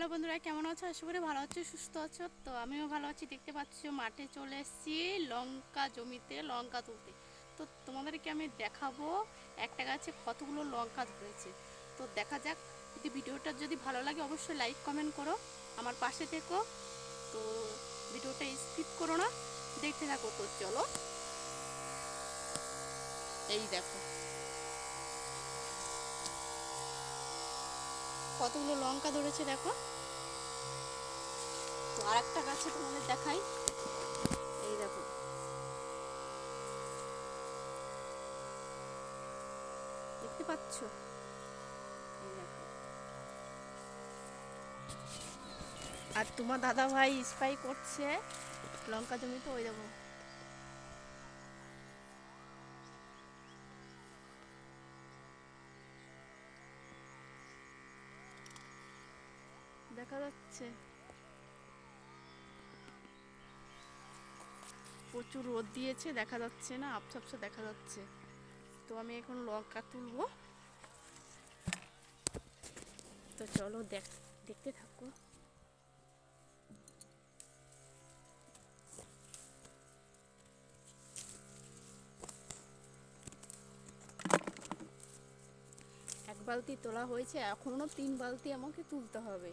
Hello বন্ধুরা, কেমন আছো? আশা করি ভালো আছো, সুস্থ আছো। তো আমিও ভালো আছি, দেখতে পাচ্ছ মাঠে চলে এসেছি লঙ্কা জমিতে, লঙ্কা তুলতে। তো তোমাদেরকে আমি দেখাবো, একটা গাছে কতগুলো লঙ্কা ধরেছে। তো দেখা যাক, যদি ভিডিওটা যদি ভালো লাগে অবশ্যই লাইক, কমেন্ট করো, আমার পাশে থেকো। তো ভিডিওটা স্কিপ করো না, দেখতে থাকো তো, চলো। এই দেখো। কতগুলো লঙ্কা ধরেছে দেখো। তো আর একটা গাছে তোমাদের দেখাই। এই দেখো। দেখতে পাচ্ছ? এই আর তোমার দাদা ভাই স্পাই করছে লঙ্কা জমিতে, ওই দেখো। দেখা যাচ্ছে। প্রচুর রোদ দিয়েছে, দেখা যাচ্ছে না, আপসাপসা দেখা যাচ্ছে। তো আমি এখন লঙ্কা তুলবো। তো চলো দেখ, দেখতে থাকো। এক বালতি তোলা হয়েছে এখনও তিন বালতি আমাকে তুলতে হবে।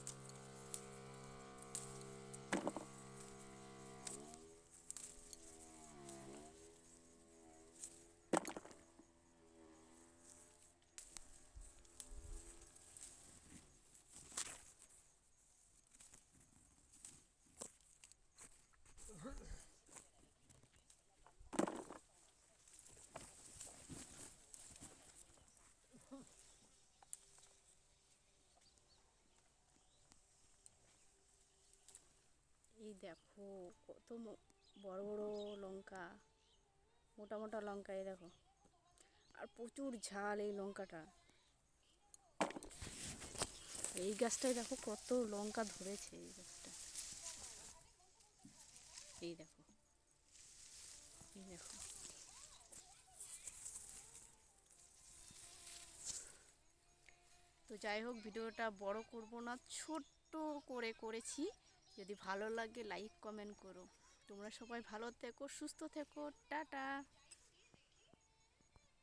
দেখো, কত বড় বড় লঙ্কা, মোটা মোটা লঙ্কা, এই দেখো। আর প্রচুর ঝাল এই লঙ্কাটা। এই গাছটায় দেখো কত লঙ্কা ধরেছে এই গাছটা। এই দেখো। এই দেখো। তো যাই হোক, ভিডিওটা বড় করব না, ছোট্ট করে করেছি। যদি ভালো লাগে লাইক কমেন্ট করো। তোমরা সবাই ভালো থেকো সুস্থ থেকো টাটা।